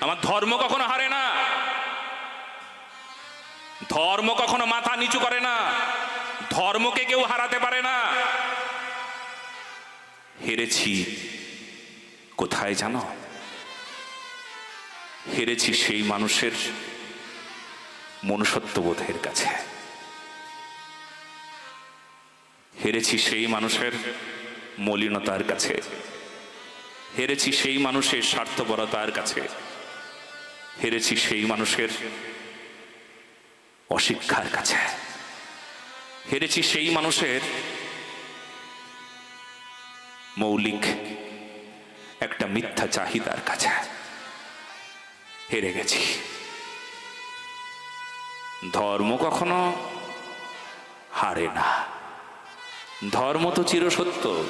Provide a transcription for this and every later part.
আমার ধর্ম কখনো হারে না। ধর্ম কখনো মাথা নিচু করে না। ধর্মকে কেউ হারাতে পারে না। হেরেছি কোথায় জানো? হেরেছি সেই মানুষের মনুষ্যত্ববোধের কাছে। হেরেছি সেই মানুষের মলিনতার কাছে। হেরেছি সেই মানুষের স্বার্থপরতার কাছে। হেরেছি সেই মানুষের অশিক্ষার কাছে। হেরেছি সেই মানুষের মৌলিক একটা মিথ্যা চাহিদার কাছে। হেরে গেছি। ধর্ম কখনো হারে না। ধর্ম তো চিরসত্য।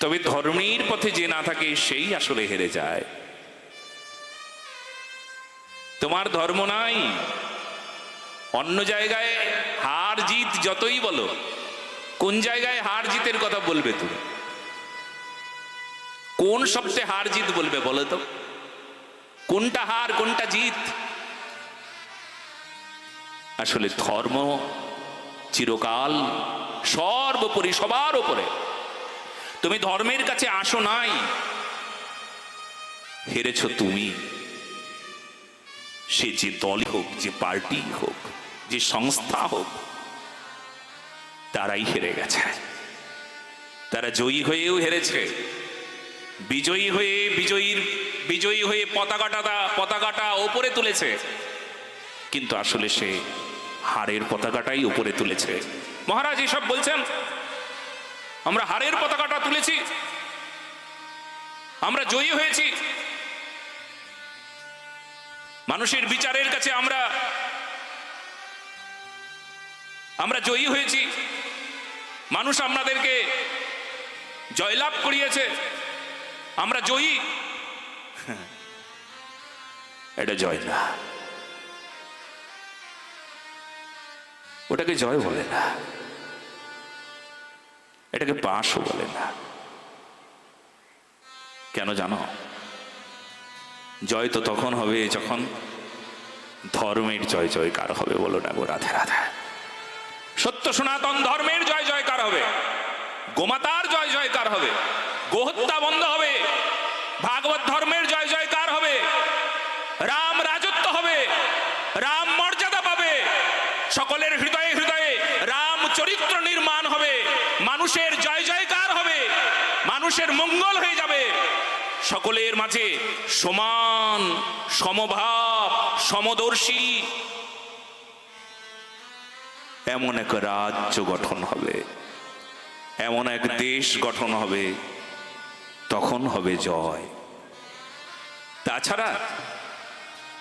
তবে ধর্মের পথে যে না থাকে, সেই আসলে হেরে যায়। তোমার ধর্ম নাই। অন্য জায়গায় হার জিত যতই বলো, কোন জায়গায় হার জিতের কথা বলবে তুমি? কোন শব্দে হার জিত বলবে বলো তো? কোনটা হার, কোনটা জিত? আসলে ধর্ম চিরকাল সর্বোপরি সবার উপরে। তুমি ধর্মের কাছে আসো নাই, হেরেছ তুমি। সে যে দল হোক, যে পার্টি হোক, যে সংস্থা হোক, তারাই হেরে গেছে। তারা জয়ী হয়েও হেরেছে। বিজয়ী হয়ে বিজয়ীর, বিজয়ী হয়ে পতাকাটা পতাকাটা ওপরে তুলেছে। কিন্তু আসলে সে হারের পতাকাটাই উপরে তুলেছে। মহারাজ, এসব বলছেন? আমরা হারের পতাকাটা তুলেছি। আমরা জয়ী হয়েছি। মানুষের বিচারের কাছে আমরা আমরা জয়ী হয়েছি। মানুষ আমাদেরকে জয়লাভ করিয়েছে। আমরা জয়ী। এটা জয় না। ওটাকে জয় বলে না। এটাকে পাশও বলে না। কেন জানো? জয় তো তখন হবে যখন ধর্মের জয় জয়কার হবে, বলো না গো রাধে রাধে। সত্য সনাতন ধর্মের জয় জয়কার হবে, গোমাতার জয় জয়কার হবে, গোহত্যা বন্ধ হবে, ভাগবত ধর্মের জয় জয়কার হবে, রাম রাজত্ব হবে, রাম মর্যাদা পাবে, সকলের হৃদয়ে হৃদয়ে রাম চরিত্র নির্মাণ হবে, মানুষের জয় জয়কার হবে, মানুষের মঙ্গল হয়ে যাবে সকলের মাঝে সমান সমভাব সমদর্শী। এমন এক রাজ্য গঠন হবে এমন এক দেশ গঠন হবে তখন হবে জয়। তাছাড়া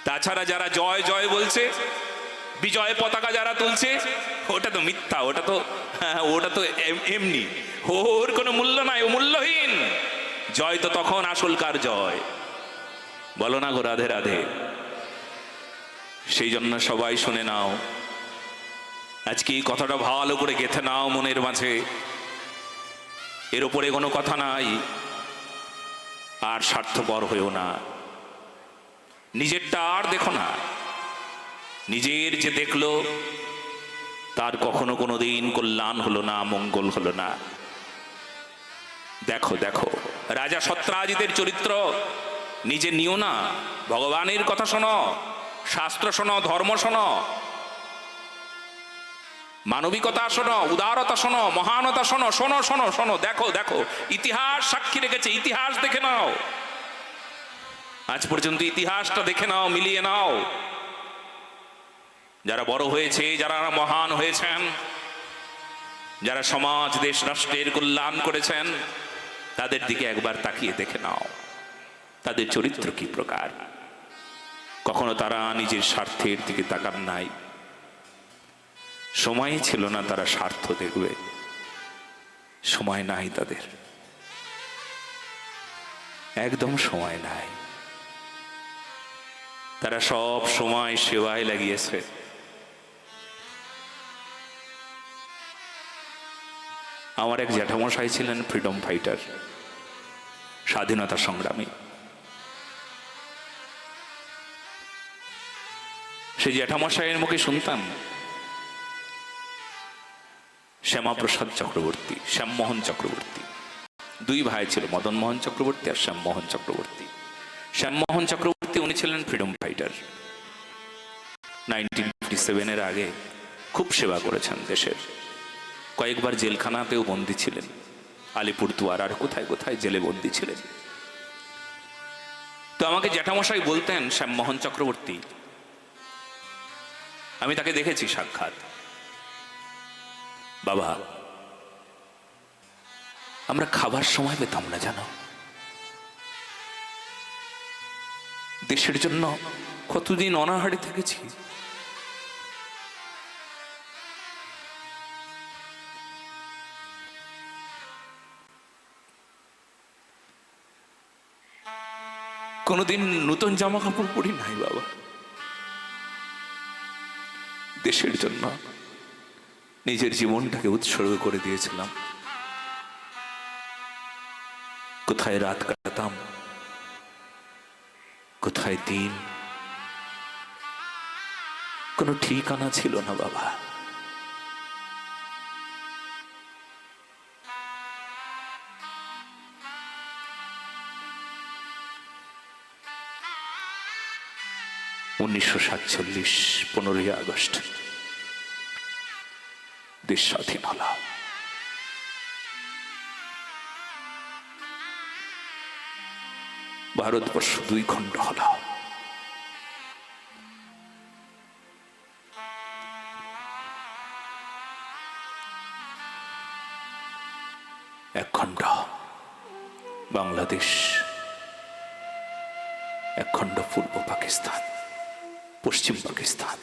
তাছাড়া যারা জয় জয় বলছে বিজয় পতাকা যারা তুলছে ওটা তো মিথ্যা ওটা তো হ্যাঁ, ওটা তো এম- এমনি। ওর কোনো মূল্য নাই ও মূল্যহীন। জয় তো তখন আসল কার জয়? বলো না গো রাধে রাধে। সেই জন্য সবাই শুনে নাও। আজকে এই কথাটা ভালো করে গেথে নাও মনের মাঝে। এর উপরে কোনো কথা নাই। আর স্বার্থপর হয়েও না। নিজেরটা আর দেখো না। নিজের যে দেখল, তার কখনো কোনো দিন কল্যাণ হলো না, মঙ্গল হলো না। দেখো দেখো। রাজা সত্রাজিতের চরিত্র। নিজে নিও না। ভগবানের কথা শোনো। শাস্ত্র শোনো, ধর্ম শোনো। মানবিকতা শোনো, উদারতা শোনো, মহানতা শোনো শোনো শোনো শোনো, দেখো দেখো। ইতিহাস সাক্ষী রেখেছে, ইতিহাস দেখে নাও। আজ পর্যন্ত ইতিহাসটা দেখে নাও, মিলিয়ে নাও। যারা বড় হয়েছে, যারা মহান হয়েছেন, যারা সমাজ, দেশ, রাষ্ট্রের কল্যাণ করেছেন তাদের দিকে একবার তাকিয়ে দেখে নাও। তাদের চরিত্র কি প্রকার? কখনো তারা নিজের স্বার্থের দিকে তাকান নাই। সময় ছিল না তারা স্বার্থ দেখবে। সময় নাই তাদের। একদম সময় নাই। তারা সব সময় সেবায় লাগিয়েছে। আমার এক জ্যাঠামশাই ছিলেন ফ্রিডম ফাইটার, স্বাধীনতা সংগ্রামী। সেই জ্যাঠামশাইয়ের মুখে শুনতাম, শ্যামাপ্রসাদ চক্রবর্তী, শ্যামমোহন চক্রবর্তী। দুই ভাই ছিল, মদনমোহন চক্রবর্তী আর শ্যামমোহন চক্রবর্তী। শ্যামমোহন চক্রবর্তী, উনি ছিলেন ফ্রিডম ফাইটার। নাইনটিন ফিফটি সেভেনের আগে খুব সেবা করেছেন দেশের। কয়েকবার জেলখানাতেও বন্দী ছিলেন। আলিপুরদুয়ার আর কোথায় কোথায় জেলে বন্দী ছিলেন। তো আমাকে জ্যাঠামশাই বলতেন, শ্যামমোহন চক্রবর্তী, আমি তাকে দেখেছি সাক্ষাৎ। বাবা, আমরা খাবার সময় পেতাম না, জানো? দেশের জন্য কতদিন অনাহারে থেকেছি। কোনোদিন নতুন জামা কাপড় পরি নাই বাবা। দেশের জন্য নিজের জীবনটাকে উৎসর্গ করে দিয়েছিলাম। কোথায় রাত কাটাতাম, কোথায় দিন, কোনো ঠিকানা ছিল না বাবা। উনিশশো সাতচল্লিশ, পনেরোই আগস্ট। দেশ স্বাধীন হল ভারতবর্ষ দুই খণ্ড হল। এক খণ্ড। বাংলাদেশ। এক খণ্ড পূর্ব পাকিস্তান। পশ্চিম পাকিস্তান।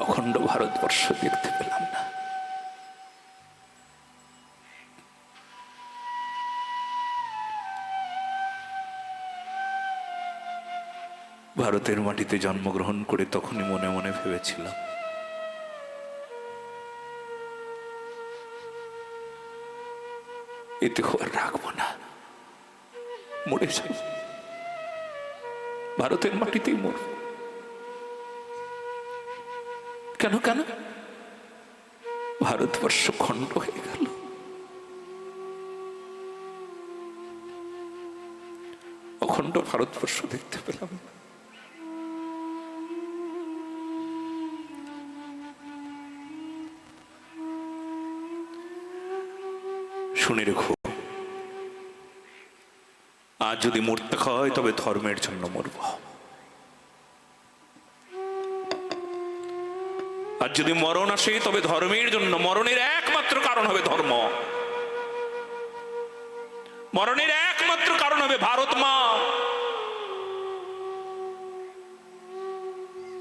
অখণ্ড ভারতবর্ষ দেখতে পেলাম না। ভারতের মাটিতে জন্মগ্রহণ করে তখনই মনে মনে ভেবেছিলাম। এতে খবর রাখব না। মরে যাই। ভারতের মাটিতেই মরব। কেন কেন? ভারতবর্ষ খণ্ড হয়ে গেল। অখণ্ড ভারতবর্ষ দেখতে পেলাম। শুনে রেখো। আজ যদি মরতে হয়, তবে ধর্মের জন্য মরব। আর যদি মরণ আসে, তবে ধর্মের জন্য। মরণের একমাত্র কারণ হবে ধর্ম। মরণের একমাত্র কারণ হবে ভারত মা।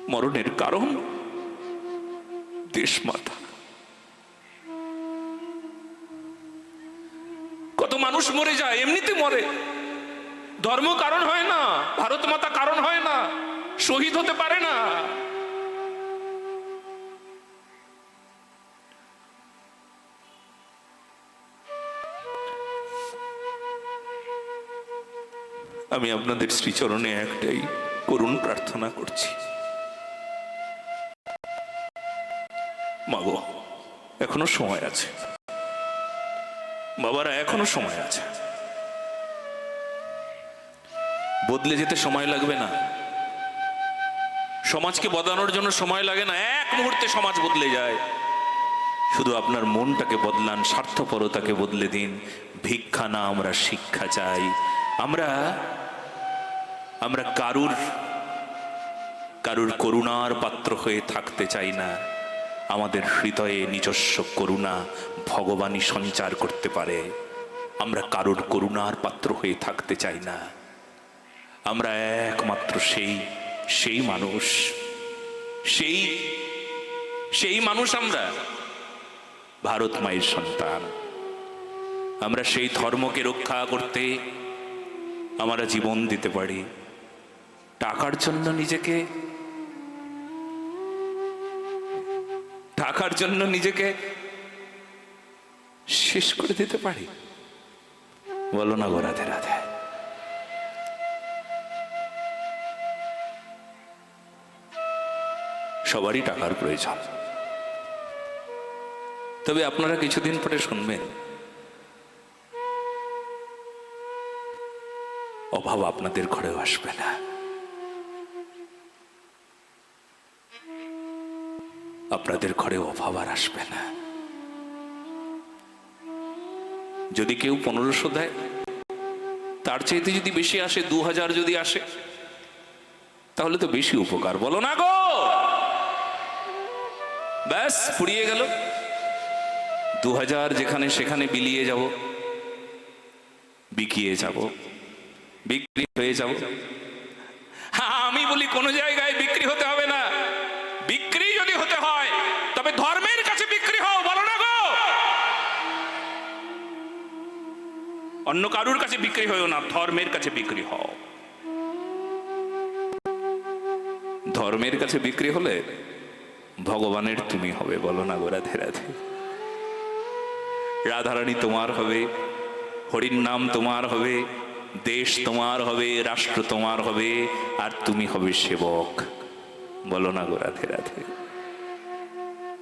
মরণের কারণ দেশ মাতা। কত মানুষ মরে যায়, এমনিতে মরে। ধর্ম কারণ হয় না, ভারত মাতা কারণ হয় না, শহীদ হতে পারে না। আমি আপনাদের শ্রীচরণে একটাই করুণ প্রার্থনা করছি। এখনও সময় আছে। বাবারা, এখনও সময় আছে। বদলে যেতে সময় লাগবে না। সমাজকে বদলানোর জন্য সময় লাগে না। এক মুহূর্তে সমাজ বদলে যায়। শুধু আপনার মনটাকে বদলান, স্বার্থপরতাকে বদলে দিন। ভিক্ষা না, আমরা শিক্ষা চাই। আমরা আমরা কারুর কারুর করুণার পাত্র হয়ে থাকতে চাই না। আমাদের হৃদয়ে নিজস্ব করুণা ভগবানই সঞ্চার করতে পারে। আমরা কারুর করুণার পাত্র হয়ে থাকতে চাই না। আমরা একমাত্র সেই সেই মানুষ। সেই সেই মানুষ আমরা। ভারত মায়ের সন্তান। আমরা সেই ধর্মকে রক্ষা করতে আমরা জীবন দিতে পারি। টাকার জন্য নিজেকে, টাকার জন্য নিজেকে শেষ করে দিতে পারি। বলো না গো রাধে রাধে। সবারই টাকার প্রয়োজন। তবে আপনারা কিছুদিন পরে শুনবেন। অভাব আপনাদের ঘরেও আসবে না। আপনাদের ঘরে অভাব আর আসবে না। যদি কেউ পনেরোশো দেয়, তার চাইতে যদি বেশি আসে দু হাজার যদি আসে, তাহলে তো বেশি উপকার। বলো না গো! ব্যাস, ফুরিয়ে গেল। দু হাজার যেখানে সেখানে বিলিয়ে যাব, বিকিয়ে যাব, বিক্রি হয়ে যাব। হ্যাঁ আমি বলি, কোনো জায়গায় বিক্রি হতে হবে না। বিক্রি যদি হতে হয়, তবে ধর্মের কাছে বিক্রি হও, বলো না গো। অন্য কারুর কাছে বিক্রি হয়েও না, ধর্মের কাছে বিক্রি হও। ধর্মের কাছে বিক্রি হলে ভগবানের তুমি হবে, বলো না গো রাধে রাধে। রাধারানী তোমার হবে, হরির নাম তোমার হবে, দেশ তোমার হবে, রাষ্ট্র তোমার হবে, আর তুমি হবে সেবক। বলো না গো রাধে রাধে।